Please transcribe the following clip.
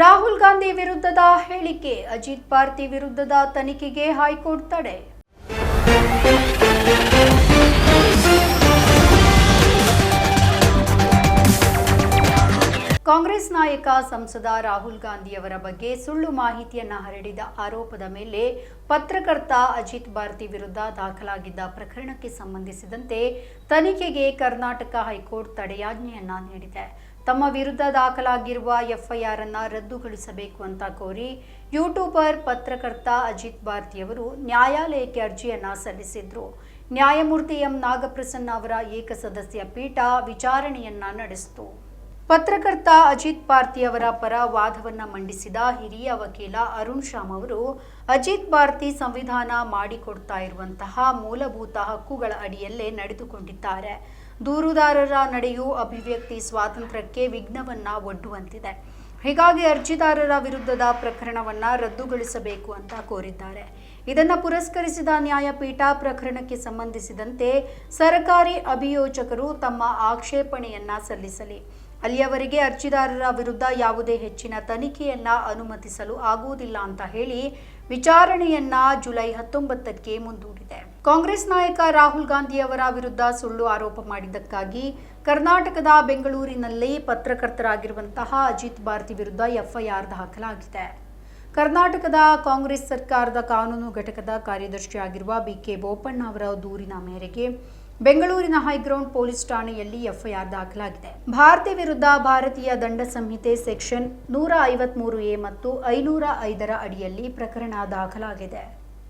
ರಾಹುಲ್ ಗಾಂಧಿ ವಿರುದ್ಧದ ಹೇಳಿಕೆ, ಅಜಿತ್ ಪಾರ್ತಿ ವಿರುದ್ಧದ ತನಿಖೆಗೆ ಹೈಕೋರ್ಟ್ ತಡೆ. ಕಾಂಗ್ರೆಸ್ ನಾಯಕ ಸಂಸದ ರಾಹುಲ್ ಗಾಂಧಿಯವರ ಬಗ್ಗೆ ಸುಳ್ಳು ಮಾಹಿತಿಯನ್ನು ಹರಡಿದ ಆರೋಪದ ಮೇಲೆ ಪತ್ರಕರ್ತ ಅಜಿತ್ ಭಾರತಿ ವಿರುದ್ಧ ದಾಖಲಾಗಿದ್ದ ಪ್ರಕರಣಕ್ಕೆ ಸಂಬಂಧಿಸಿದಂತೆ ತನಿಖೆಗೆ ಕರ್ನಾಟಕ ಹೈಕೋರ್ಟ್ ತಡೆಯಾಜ್ಞೆಯನ್ನ ನೀಡಿದೆ. ತಮ್ಮ ವಿರುದ್ಧ ದಾಖಲಾಗಿರುವ ಎಫ್ಐಆರ್ ಅನ್ನ ರದ್ದುಗೊಳಿಸಬೇಕು ಅಂತ ಕೋರಿ ಯೂಟ್ಯೂಬರ್ ಪತ್ರಕರ್ತ ಅಜಿತ್ ಭಾರತಿಯವರು ನ್ಯಾಯಾಲಯಕ್ಕೆ ಅರ್ಜಿಯನ್ನ ಸಲ್ಲಿಸಿದ್ರು. ನ್ಯಾಯಮೂರ್ತಿ ಎಂ ನಾಗಪ್ರಸನ್ನ ಅವರ ಏಕಸದಸ್ಯ ಪೀಠ ವಿಚಾರಣೆಯನ್ನ ನಡೆಸಿತು. ಪತ್ರಕರ್ತ ಅಜಿತ್ ಭಾರತಿ ಅವರ ಪರ ವಾದವನ್ನು ಮಂಡಿಸಿದ ಹಿರಿಯ ವಕೀಲ ಅರುಣ್ ಶ್ಯಾಮ್ ಅವರು, ಅಜಿತ್ ಭಾರತಿ ಸಂವಿಧಾನ ಮಾಡಿಕೊಡ್ತಾ ಇರುವಂತಹ ಮೂಲಭೂತ ಹಕ್ಕುಗಳ ಅಡಿಯಲ್ಲೇ ನಡೆದುಕೊಂಡಿದ್ದಾರೆ. ದೂರುದಾರರ ನಡೆಯೂ ಅಭಿವ್ಯಕ್ತಿ ಸ್ವಾತಂತ್ರ್ಯಕ್ಕೆ ವಿಘ್ನವನ್ನ ಒಡ್ಡುವಂತಿದೆ. ಹೀಗಾಗಿ ಅರ್ಜಿದಾರರ ವಿರುದ್ಧದ ಪ್ರಕರಣವನ್ನ ರದ್ದುಗೊಳಿಸಬೇಕು ಅಂತ ಕೋರಿದ್ದಾರೆ. ಇದನ್ನು ಪುರಸ್ಕರಿಸಿದ ನ್ಯಾಯಪೀಠ ಪ್ರಕರಣಕ್ಕೆ ಸಂಬಂಧಿಸಿದಂತೆ ಸರ್ಕಾರಿ ಅಭಿಯೋಜಕರು ತಮ್ಮ ಆಕ್ಷೇಪಣೆಯನ್ನ ಸಲ್ಲಿಸಲಿ. ಅಲ್ಲಿಯವರೆಗೆ ಅರ್ಜಿದಾರರ ವಿರುದ್ಧ ಯಾವುದೇ ಹೆಚ್ಚಿನ ತನಿಖೆಯನ್ನ ಅನುಮತಿಸಲು ಆಗುವುದಿಲ್ಲ ಅಂತ ಹೇಳಿ ವಿಚಾರಣೆಯನ್ನ ಜುಲೈ ಹತ್ತೊಂಬತ್ತಕ್ಕೆ ಮುಂದೂಡಿದೆ ಕಾಂಗ್ರೆಸ್ ನಾಯಕ ರಾಹುಲ್ ಗಾಂಧಿ ಅವರ ವಿರುದ್ಧ ಸುಳ್ಳು ಆರೋಪ ಮಾಡಿದ್ದಕ್ಕಾಗಿ ಕರ್ನಾಟಕದ ಬೆಂಗಳೂರಿನಲ್ಲಿ ಪತ್ರಕರ್ತರಾಗಿರುವಂತಹ ಅಜಿತ್ ಭಾರತಿ ವಿರುದ್ಧ ಎಫ್ಐಆರ್ ದಾಖಲಾಗಿದೆ. ಕರ್ನಾಟಕದ ಕಾಂಗ್ರೆಸ್ ಸರ್ಕಾರದ ಕಾನೂನು ಘಟಕದ ಕಾರ್ಯದರ್ಶಿಯಾಗಿರುವ ಬಿಕೆ ಬೋಪಣ್ಣ ಅವರ ದೂರಿನ ಮೇರೆಗೆ ಬೆಂಗಳೂರಿನ ಹೈಗ್ರೌಂಡ್ ಪೊಲೀಸ್ ಠಾಣೆಯಲ್ಲಿ ಎಫ್ಐಆರ್ ದಾಖಲಾಗಿದೆ. ಭಾರತಿ ವಿರುದ್ಧ ಭಾರತೀಯ ದಂಡ ಸಂಹಿತೆ ಸೆಕ್ಷನ್ ನೂರ ಐವತ್ಮೂರು ಎ ಮತ್ತು ಐನೂರ ಐದರ ಅಡಿಯಲ್ಲಿ ಪ್ರಕರಣ ದಾಖಲಾಗಿದೆ.